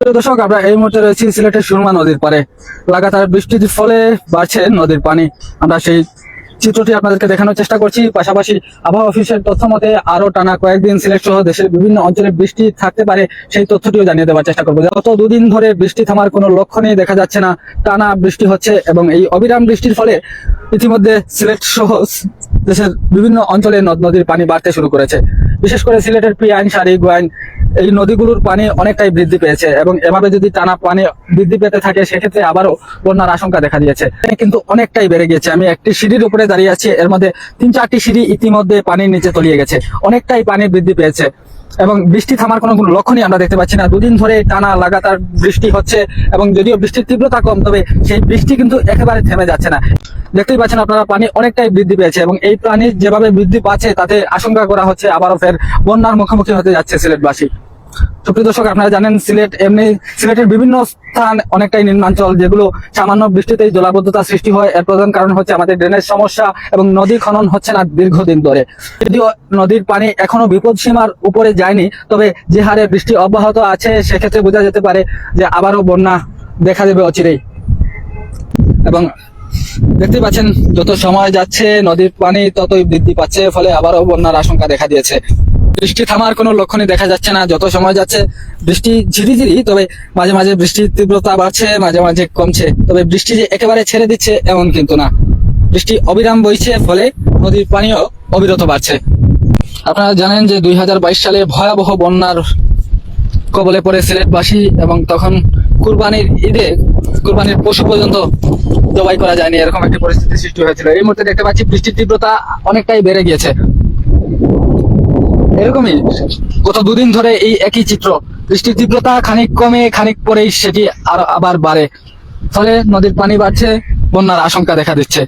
দর্শক, আমরা এই মুহূর্তে রয়েছি সিলেটের সুরমা নদীর পারে লাগাতার বৃষ্টির ফলে বাড়ছে নদীর পানি। আমরা সেই চিত্রটি আপনাদেরকে দেখানোর চেষ্টা করছি। পাশাপাশি আবহাওয়া অফিসের তথ্য মতে আরও টানা কয়েকদিন সিলেট সহ দেশের বিভিন্ন অঞ্চলে বৃষ্টি থাকতে পারে, সেই তথ্যটিও জানিয়ে দেওয়ার চেষ্টা করব। গত দুদিন ধরে বৃষ্টি থামার কোনো লক্ষণই দেখা যাচ্ছে না। টানা বৃষ্টি হচ্ছে এবং এই অবিরাম বৃষ্টির ফলে ইতিমধ্যে সিলেট সহ দেশের বিভিন্ন অঞ্চলে নদ নদীর পানি বাড়তে শুরু করেছে। বিশেষ করে সিলেটের পিয়াইন সারি গোয়াইন এই নদীগুলোর পানি অনেকটাই বৃদ্ধি পেয়েছে এবং এভাবে যদি টানা পানি বৃদ্ধি পেতে থাকে, সেক্ষেত্রে আবারও বন্যার আশঙ্কা দেখা দিয়েছে। কিন্তু অনেকটাই বেড়ে গেছে আমি একটি সিঁড়ির উপরে দাঁড়িয়ে আছি। এর মধ্যে তিন চারটি সিঁড়ি ইতিমধ্যে পানির নিচে তলিয়ে গেছে। অনেকটাই পানি বৃদ্ধি পেয়েছে এবং বৃষ্টি থামার কোনো কোনো লক্ষণই আমরা দেখতে পাচ্ছি না। দুদিন ধরে টানা লাগাতার বৃষ্টি হচ্ছে এবং যদিও বৃষ্টির তীব্রতা কম, তবে সেই বৃষ্টি কিন্তু একেবারে থেমে যাচ্ছে না। দেখতেই পাচ্ছেন আপনারা, পানি অনেকটাই বৃদ্ধি পেয়েছে এবং এই পানি যেভাবে বৃদ্ধি পাচ্ছে তাতে আশঙ্কা করা হচ্ছে আবারও ফের বন্যার মুখোমুখি হতে যাচ্ছে সিলেটবাসী। সুপ্রিয় দর্শক, আপনারা জানেন সিলেট এমনি সিলেটের বিভিন্ন স্থান অনেকটাই নিম্নাঞ্চল, যেগুলো সামান্য বৃষ্টিতেই জলাবদ্ধতা সৃষ্টি হয়। এর প্রধান কারণ হচ্ছে আমাদের ড্রেনের সমস্যা এবং নদী খনন হচ্ছে না দীর্ঘদিন ধরে। যদিও নদীর পানি এখনও বিপদ সীমার উপরে যায়নি, তবে যে হারে বৃষ্টি অব্যাহত আছে, সেক্ষেত্রে বোঝা যেতে পারে যে আবারও বন্যা দেখা দেবে অচিরেই। এবং দেখতে পাচ্ছেন, যত সময় যাচ্ছে, নদীর পানি ততই বৃদ্ধি পাচ্ছে, ফলে আবারও বন্যার আশঙ্কা দেখা দিয়েছে। বৃষ্টি থামার কোনো লক্ষণই দেখা যাচ্ছে না, যত সময় যাচ্ছে, বৃষ্টি ঝিরিঝিরি তবে মাঝে মাঝে বৃষ্টির তীব্রতা বাড়ছে, মাঝে মাঝে কমছে, তবে বৃষ্টি যে একেবারে ছেড়ে দিচ্ছে, এমন কিন্তু না। বৃষ্টি অবিরাম বইছে, ফলে নদীর পানিও অবিরত বাড়ছে। আপনারা জানেন যে দুই হাজার বাইশ সালে ভয়াবহ বন্যার কবলে পড়ে সিলেটবাসী এবং তখন কুরবানির ঈদে, কুরবানির পশু পর্যন্ত জবাই করা যায়নি, এরকম একটি পরিস্থিতি সৃষ্টি হয়েছিল। এই মুহূর্তে দেখতে পাচ্ছি বৃষ্টির তীব্রতা অনেকটাই বেড়ে গিয়েছে। এরকমই গত দুদিন ধরে এই একই চিত্র, বৃষ্টির তীব্রতা খানিক কমে, খানিক পরেই সেটি আর আবার বাড়ে। ফলে নদীর পানি বাড়ছে, বন্যার আশঙ্কা দেখা দিচ্ছে।